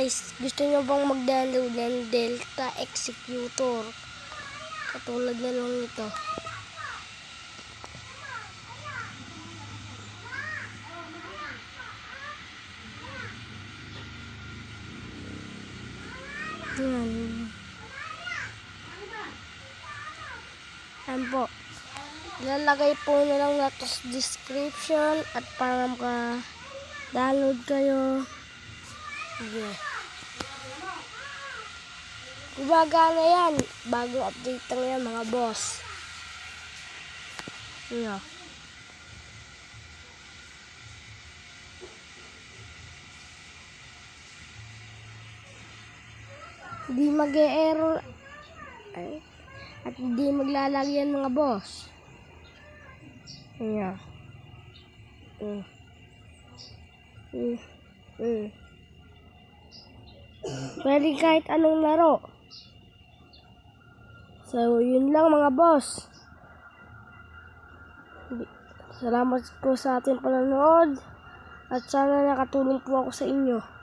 guys, gusto nyo bang mag-download ng Delta Executor? Katulad na lang ito. Yan. Yan po. Ilalagay po na lang natin description at para maka-download kayo. Sige. Gumagana yan. Bagong update lang yan mga boss. Ano? Hindi mag-error. Ay. At hindi maglalagyan mga boss. Ayan. Mm. Mm. Mm. Pwede kahit anong laro. So, yun lang mga boss. Salamat po sa ating panonood. At sana nakatulong po ako sa inyo.